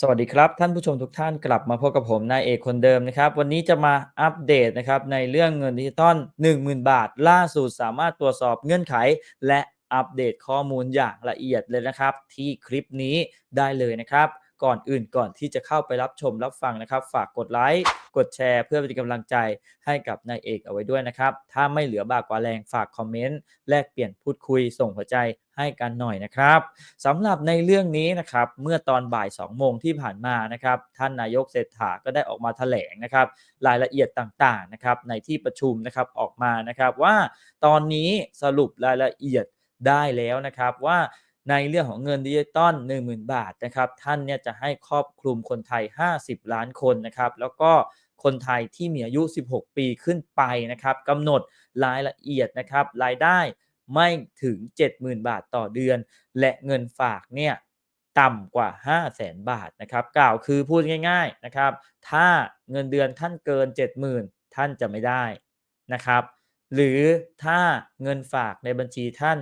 สวัสดีครับ ท่านผู้ชมทุกท่านกลับมาพบกับผมนายเอกคนเดิมนะครับ วันนี้จะมาอัปเดตนะครับในเรื่องเงินดิจิตอล10,000 บาท ล่าสุดสามารถตรวจสอบเงื่อนไข และอัปเดตข้อมูลอย่างละเอียดเลยนะครับ ที่คลิปนี้ได้เลยนะครับ ก่อนอื่นก่อนที่จะเข้าไปรับชมรับฟังนะครับ ฝากกดไลค์กดแชร์ เพื่อเป็นกำลังใจให้กับนายเอกเอาไว้ด้วยนะครับ ถ้าไม่เหลือบากกว่าแรงฝากคอมเมนต์แลกเปลี่ยนพูดคุยส่งหัวใจให้กันหน่อยนะครับสำหรับในเรื่องนี้นะครับเมื่อตอนบ่าย 2 โมงที่ผ่านมานะครับท่านนายกเศรษฐาก็ได้ออกมาแถลงนะครับรายละเอียดต่างๆนะครับในที่ประชุมนะครับออกมานะครับว่าตอนนี้สรุปรายละเอียดได้แล้วนะครับว่า ในเรื่องของเงินดิจิตอล10,000 บาทนะครับท่านเนี่ยจะให้ครอบคลุมคนไทย 50 ล้านคนนะครับแล้วก็คนไทยที่มีอายุ 16 ปีขึ้นไปนะครับกำหนดรายละเอียดนะครับรายได้ไม่ถึง 70,000 บาทต่อเดือน และเงินฝากเนี่ยต่ำกว่า 500,000บาทนะครับกล่าวคือพูดง่ายๆนะครับถ้าเงินเดือนท่านเกิน 70,000 ท่านจะไม่ได้นะครับหรือถ้าเงินฝากในบัญชีท่าน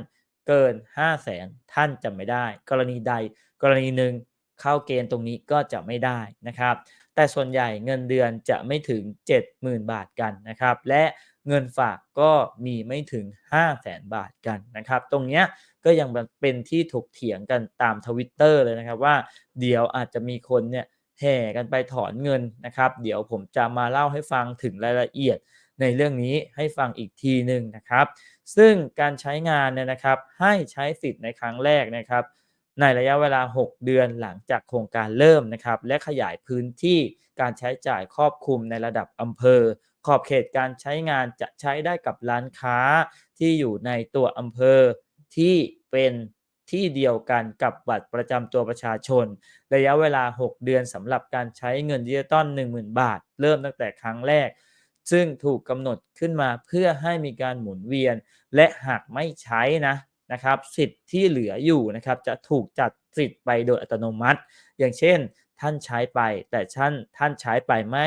เกิน 5 0 0แสนท่านจะไม่ได้ กรณีใดกรณีหนึ่งเข้าเกณฑ์ตรงนี้ก็จะไม่ได้นะครับ แต่ส่วนใหญ่เงินเดือนจะไม่ถึง 70,000 บาทกันนะครับ และเงินฝากก็มีไม่ถึง 5 0 0แสนบาทกันนะครับ ตรงเนี้ยก็ยังเป็นที่ถกเถียงกันตามทวิตเตอร์เลยนะครับว่าเดี๋ยวอาจจะมีคนเนี่ยแห่กันไปถอนเงินนะครับ เดี๋ยวผมจะมาเล่าให้ฟังถึงรายละเอียดในเรื่องนี้ให้ฟังอีกทีหนึ่งนะครับ ซึ่งการใช้งานเนี่ยนะครับให้ใช้สิทธิ์ในครั้งแรกนะครับในระยะเวลา 6 เดือนหลังจากโครงการเริ่มนะครับและขยายพื้นที่การใช้จ่ายครอบคลุมในระดับอำเภอ ขอบเขตการใช้งานจะใช้ได้กับร้านค้าที่อยู่ในตัวอำเภอที่เป็นที่เดียวกันกับบัตรประจำตัวประชาชน ระยะเวลา 6 เดือนสำหรับการใช้เงินดิจิตอล10,000 บาท เริ่มตั้งแต่ครั้งแรก ซึ่งถูกกำหนดขึ้นมาเพื่อให้มีการหมุนเวียน และหากไม่ใช้นะนะครับ สิทธิ์ที่เหลืออยู่นะครับ จะถูกจัดสิทธิ์ไปโดยอัตโนมัติ อย่างเช่น ท่านใช้ไป แต่ท่านท่านใช้ไปไม่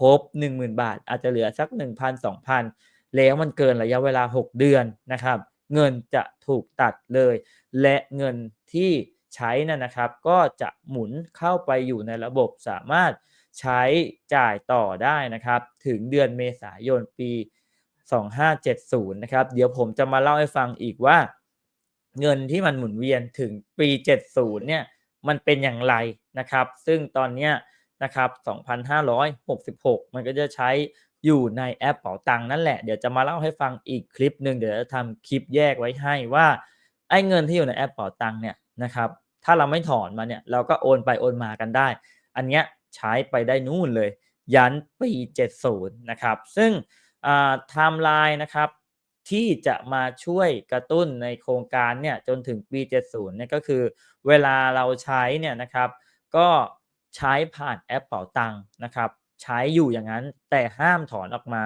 ครบ 10,000 บาท อาจจะเหลือสัก 1,000 2,000 แล้วมันเกินระยะเวลา 6 เดือนนะครับ เงินจะถูกตัดเลย และเงินที่ใช้นั่นนะครับ ก็จะหมุนเข้าไปอยู่ในระบบสามารถ ใช้จ่ายต่อได้นะครับ ถึงเดือนเมษายนปี 2570 นะครับ เดี๋ยวผมจะมาเล่าให้ฟังอีกว่า เงินที่มันหมุนเวียนถึงปี 70 เนี่ยมันเป็นอย่างไรนะครับ ซึ่งตอนเนี้ยนะครับ 2,566 มันก็จะใช้อยู่ในแอปเป๋าตังนั่นแหละ เดี๋ยวจะมาเล่าให้ฟังอีกคลิปหนึ่งเดี๋ยวจะทำคลิปแยกไว้ให้ว่าไอ้เงินที่อยู่ในแอปเป๋าตังเนี่ยนะครับ ถ้าเราไม่ถอนมาเนี่ยเราก็โอนไปโอนมากันได้ อันเนี้ย ใช้ไปได้นู่นเลย ยันปี 70 นะครับ ซึ่งไทม์ไลน์นะครับที่จะมาช่วยกระตุ้นในโครงการเนี่ยจนถึงปี 70 เนี่ยก็คือเวลาเราใช้เนี่ยนะครับก็ใช้ผ่านแอปเป๋าตังค์นะครับใช้อยู่อย่างนั้นแต่ห้ามถอนออกมา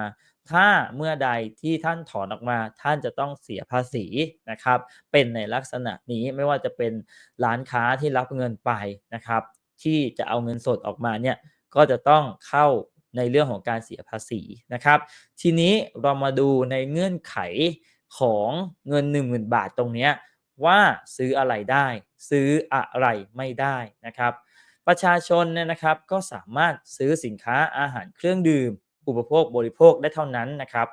ถ้าเมื่อใดที่ท่านถอนออกมา ท่านจะต้องเสียภาษีนะครับ เป็นในลักษณะนี้ไม่ว่าจะเป็นร้านค้าที่รับเงินไปนะครับ ที่จะเอาเงินสดออกมาเนี่ยก็จะต้องเข้าในเรื่องของการเสียภาษีนะครับ ทีนี้เรามาดูในเงื่อนไขของเงิน 10,000 บาทตรงนี้ว่าซื้ออะไรได้ ซื้ออะไรไม่ได้นะครับ ประชาชนเนี่ยนะครับก็สามารถซื้อสินค้าอาหารเครื่องดื่ม อุปโภคบริโภคได้เท่านั้นนะครับ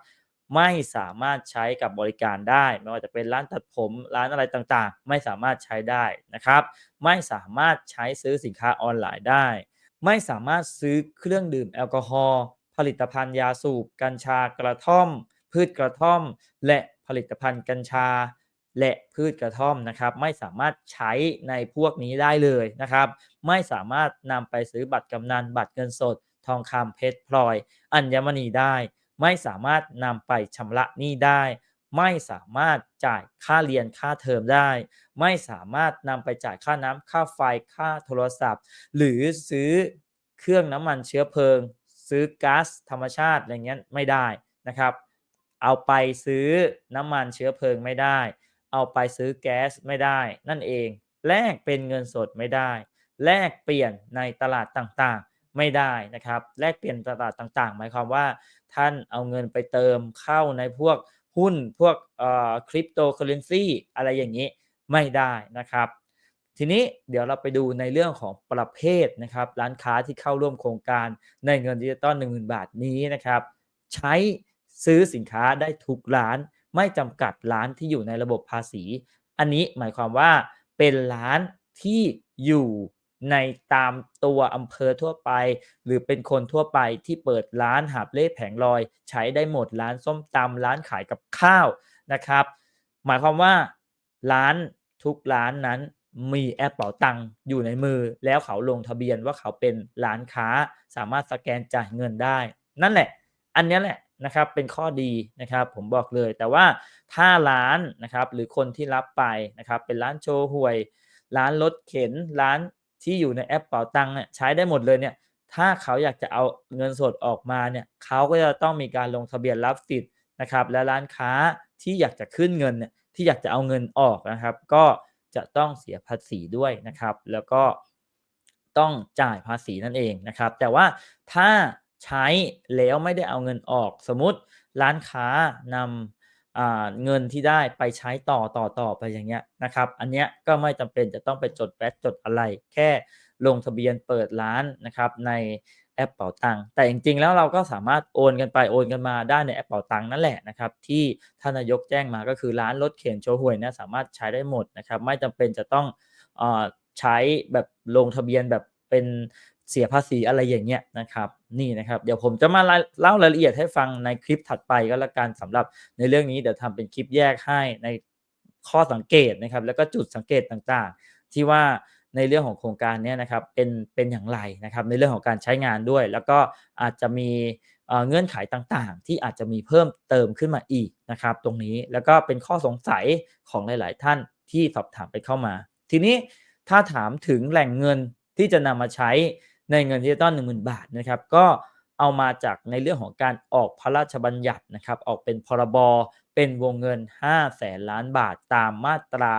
ไม่สามารถใช้กับบริการได้ ไม่ว่าจะเป็นร้านตัดผมร้านอะไรต่างๆ ไม่สามารถใช้ได้นะครับ ไม่สามารถใช้ซื้อสินค้าออนไลน์ได้ ไม่สามารถซื้อเครื่องดื่มแอลกอฮอล์ผลิตภัณฑ์ยาสูบ กัญชากระท่อม พืชกระท่อม และผลิตภัณฑ์กัญชา และพืชกระท่อมนะครับ ไม่สามารถใช้ในพวกนี้ได้เลยนะครับ ไม่สามารถนำไปซื้อบัตรกำนันบัตรเงินสด ทองคำเพชรพลอย อัญมณีได้ ไม่สามารถนำไปชำระหนี้ได้ ไม่สามารถจ่ายค่าเรียนค่าเทอมได้ ไม่สามารถนำไปจ่ายค่าน้ำค่าไฟค่าโทรศัพท์ หรือซื้อเครื่องน้ำมันเชื้อเพลิง ซื้อก๊าซธรรมชาติอะไรเงี้ยไม่ได้นะครับ เอาไปซื้อน้ำมันเชื้อเพลิงไม่ได้ เอาไปซื้อแก๊สไม่ได้ นั่นเองแลกเป็นเงินสดไม่ได้ แลกเปลี่ยนในตลาดต่าง ไม่ได้นะครับแลกเปลี่ยนตลาดต่างๆ หมายความว่าท่านเอาเงินไปเติมเข้าในพวกหุ้นพวกเอ่อคริปโตเคอเรนซีอะไรอย่างนี้ไม่ได้นะครับททีนี้เดี๋ยวเราไปดูในเรื่องของประเภทนะครับ ร้านค้าที่เข้าร่วมโครงการในเงินดิจิตอล10,000 บาทนี้นะครับ ใช้ซื้อสินค้าได้ทุกร้าน ไม่จำกัดร้านที่อยู่ในระบบภาษี อันนี้หมายความว่าเป็นร้านที่อยู่ ในตามตัวอำเภอทั่วไป หรือเป็นคนทั่วไปที่เปิดร้านหาบเล่แผงลอย ใช้ได้หมดร้านส้มตำร้านขายกับข้าวนะครับ หมายความว่าร้านทุกร้านนั้นมีแอปเป๋าตังค์อยู่ในมือ แล้วเขาลงทะเบียนว่าเขาเป็นร้านค้าสามารถสแกนจ่ายเงินได้ นั่นแหละ อันนี้แหละนะครับเป็นข้อดีนะครับผมบอกเลยแต่ว่าถ้าร้านนะครับหรือคนที่รับไปนะครับเป็นร้านโชว์หวย ร้านรถเข็นร้าน ที่อยู่ในแอปเป๋าตังค์เนี่ยใช้ได้หมดเลยเนี่ยถ้าเขาอยากจะเอาเงินสดออกมาเนี่ยเขาก็จะต้องมีการลงทะเบียนรับสิทธิ์นะครับ และร้านค้าที่อยากจะขึ้นเงินเนี่ยที่อยากจะเอาเงินออกนะครับ ก็จะต้องเสียภาษีด้วยนะครับ แล้วก็ต้องจ่ายภาษีนั่นเองนะครับ แต่ว่าถ้าใช้แล้วไม่ได้เอาเงินออก สมมติร้านค้านำอ่า เงินที่ได้ไปใช้ต่อต่อต่อไปอย่างเงี้ยนะครับ อันเนี้ยก็ไม่จำเป็นจะต้องไปจดแวตจดอะไร แค่ลงทะเบียนเปิดร้านนะครับในแอปเป๋าตังค์แต่จริงๆแล้วเราก็สามารถโอนกันไปโอนกันมาได้ในแอปเป๋าตังค์นั่นแหละนะครับที่ท่านนายกแจ้งมาก็คือร้านรถเข็นโชว์หวยเนี่ยสามารถใช้ได้หมดนะครับไม่จำเป็นจะต้องอใช้แบบลงทะเบียนแบบเป็น เสียภาษีอะไรอย่างเงี้ยนะครับนี่นะครับ เดี๋ยวผมจะมาเล่ารายละเอียดให้ฟังในคลิปถัดไปก็แล้วกันสำหรับในเรื่องนี้เดี๋ยวทำเป็นคลิปแยกให้ในข้อสังเกตนะครับ แล้วก็จุดสังเกตต่างๆ ที่ว่าในเรื่องของโครงการนี้นะครับเป็นเป็นอย่างไรนะครับ ในเรื่องของการใช้งานด้วย แล้วก็อาจจะมีเงื่อนไขต่างๆ ที่อาจจะมีเพิ่มเติมขึ้นมาอีกนะครับ ตรงนี้แล้วก็เป็นข้อสงสัยของหลาย ๆ ท่านที่สอบถามไปเข้ามา ทีนี้ถ้าถามถึงแหล่งเงินที่จะนำมาใช้ ในเงินดิจิตอล10,000บาทนะครับก็เอามาจากในเรื่องของการออกพระราชบัญญัตินะครับออกเป็นพรบเป็นวงเงิน 5 แสนล้านบาทตามมาตรา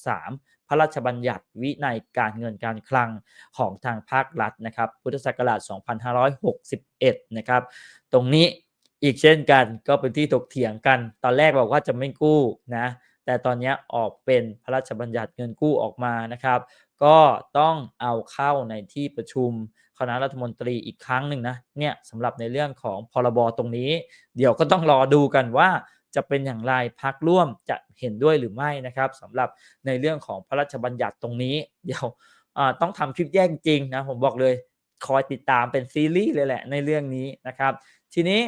53 พระราชบัญญัติวินัยการเงินการคลังของทางภาครัฐนะครับ พุทธศักราช 2561 นะครับ ตรงนี้อีกเช่นกันก็เป็นที่ถกเถียงกัน ตอนแรกบอกว่าจะไม่กู้นะ แต่ตอนนี้ออกเป็นพระราชบัญญัติเงินกู้ออกมานะครับ ก็ต้องเอาเข้าในที่ประชุมคณะรัฐมนตรีอีกครั้งหนึ่งนะเนี่ยสำหรับในเรื่องของพรบตรงนี้ เดี๋ยวก็ต้องรอดูกันว่าจะเป็นอย่างไรพักร่วมจะเห็นด้วยหรือไม่นะครับสำหรับในเรื่องของพระราชบัญญัติตรงนี้ เดี๋ยวต้องทำคลิปแยกจริงนะผมบอกเลยคอยติดตามเป็นซีรีส์เลยแหละในเรื่องนี้นะครับ ทีนี้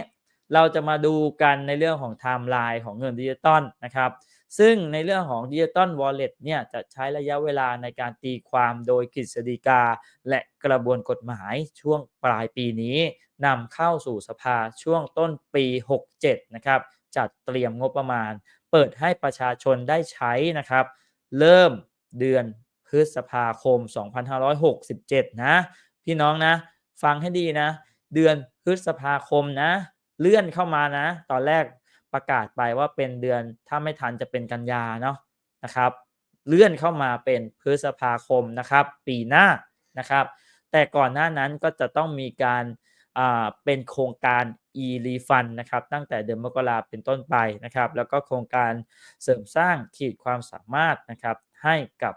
เราจะมาดูกันในเรื่องของไทม์ไลน์ของเงินดิจิตอลนะครับ ซึ่งในเรื่องของดิจิตอลวอลเล็ตเนี่ยจะใช้ระยะเวลาในการตีความโดยกฤษฎีกา และกระบวนกฎหมายช่วงปลายปีนี้นำเข้าสู่สภาช่วงต้นปี 67 นะครับ จัดเตรียมงบประมาณ เปิดให้ประชาชนได้ใช้นะครับ เริ่มเดือนพฤษภาคม 2567 นะ พี่น้องนะ ฟังให้ดีนะ เดือนพฤษภาคมนะ เลื่อนเข้ามานะ ตอนแรก ประกาศไปว่าเป็นเดือนถ้าไม่ทันจะเป็นกันยาเนาะนะครับ เลื่อนเข้ามาเป็นพฤษภาคมนะครับ ปีหน้านะครับ แต่ก่อนหน้านั้นก็จะต้องมีการเป็นโครงการ e-refund นะครับตั้งแต่เดือนมกราเป็นต้นไปนะครับ แล้วก็โครงการเสริมสร้างขีดความสามารถนะครับให้กับ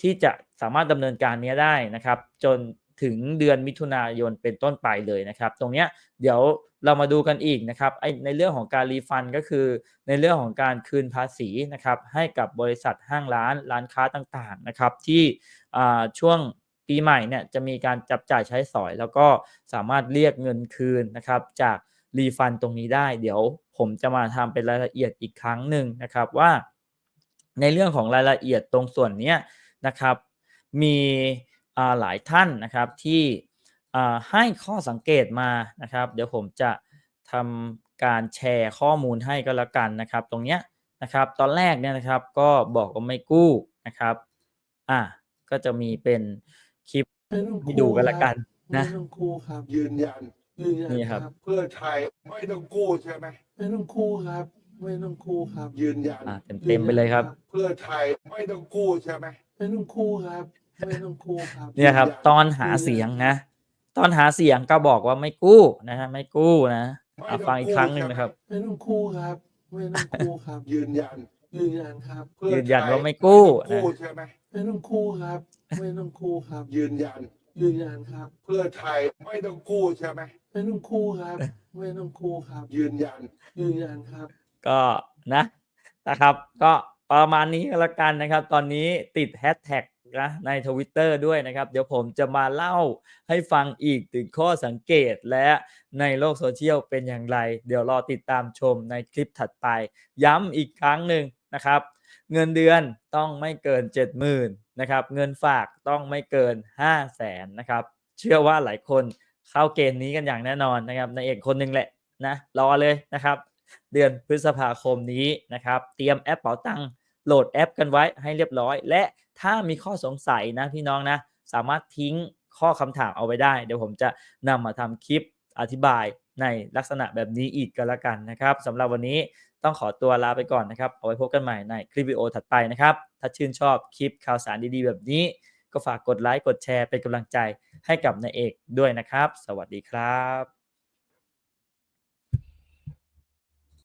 ที่จะสามารถดำเนินการนี้ได้นะครับ จน ถึงเดือนมิถุนายนเป็นต้นไปเลยนะครับ ตรงนี้เดี๋ยวเรามาดูกันอีกนะครับในเรื่องของการรีฟันก็คือ ในเรื่องของการคืนภาษีนะครับให้กับบริษัทห้างร้านร้านค้าต่างๆนะครับที่ช่วงปีใหม่เนี่ยจะมีการจับจ่ายใช้สอย แล้วก็สามารถเรียกเงินคืนนะครับจากรีฟันตรงนี้ได้ เดี๋ยวผมจะมาทำเป็นรายละเอียดอีกครั้งหนึ่งนะครับว่า ในเรื่องของรายละเอียดตรงส่วนนี้นะครับมี หลายท่านนะครับที่ให้ข้อสังเกตมานะครับ เดี๋ยวผมจะทำการแชร์ข้อมูลให้ก็แล้วกันนะครับ ตรงเนี้ยนะครับ ตอนแรกเนี่ยนะครับก็บอกว่าไม่กู้นะครับอะก็จะมีเป็นคลิปให้ดูกันละกันนะไม่ต้องกู้ครับ ยืนยันยืนยันนี่ครับ เพื่อไทยไม่ต้องกู้ใช่ไหมไม่ต้องกู้ครับ ไม่ต้องกู้ครับ ยืนยันอะเต็มๆไปเลยครับ เพื่อไทยไม่ต้องกู้ใช่ไหมไม่ต้องกู้ครับ ไม่ต้องกู้ครับเนี่ยครับ ตอนหาเสียงนะ ตอนหาเสียงก็บอกว่าไม่กู้นะฮะไม่กู้นะอะฟังอีกครั้งหนึ่งนะครับ ไม่ต้องกู้ครับ ไม่ต้องกู้ครับ ยืนยัน ยืนยันครับเพื่อยืนยันไทว่าไม่กู้ไม่ต้องกู้นะใช่ไหมไม่ต้องกู้ครับ ไม่ต้องกู้ครับ ยืนยัน ยืนยันครับ เพื่อไทยไม่ต้องกู้ใช่ไหมไม่ต้องกู้ครับ ไม่ต้องกู้ครับ ยืนยัน ยืนยันครับ ก็นะนะครับ ก็ประมาณนี้ก็แล้วกันนะครับ ตอนนี้ติดแฮชแท็ก นะในทวิตเตอร์ด้วยนะครับ เดี๋ยวผมจะมาเล่าให้ฟังอีกถึงข้อสังเกตและในโลกโซเชียลเป็นอย่างไร เดี๋ยวรอติดตามชมในคลิปถัดไป ย้ำอีกครั้งหนึ่งนะครับ เงินเดือนต้องไม่เกิน 70,000นะครับ เงินฝากต้องไม่เกิน 5 0 0แสนนะครับ เชื่อว่าหลายคนเข้าเกณฑ์นี้กันอย่างแน่นอนนะครับในเอกคนหนึ่งแหละนะรอเลยนะครับ เดือนพฤษภาคมนี้นะครับ เตรียมแอปเป๋าตังค์ โหลดแอปกันไว้ให้เรียบร้อย และถ้ามีข้อสงสัยนะพี่น้องนะ สามารถทิ้งข้อคำถามเอาไว้ได้ เดี๋ยวผมจะนำมาทำคลิปอธิบายในลักษณะแบบนี้อีกก็แล้วกันนะครับสำหรับวันนี้ต้องขอตัวลาไปก่อนนะครับ เอาไว้พบกันใหม่ในคลิปวิดีโอถัดไปนะครับ ถ้าชื่นชอบคลิปข่าวสารดีๆ แบบนี้ ก็ฝากกดไลค์กดแชร์เป็นกำลังใจให้กับนายเอกด้วยนะครับ สวัสดีครับ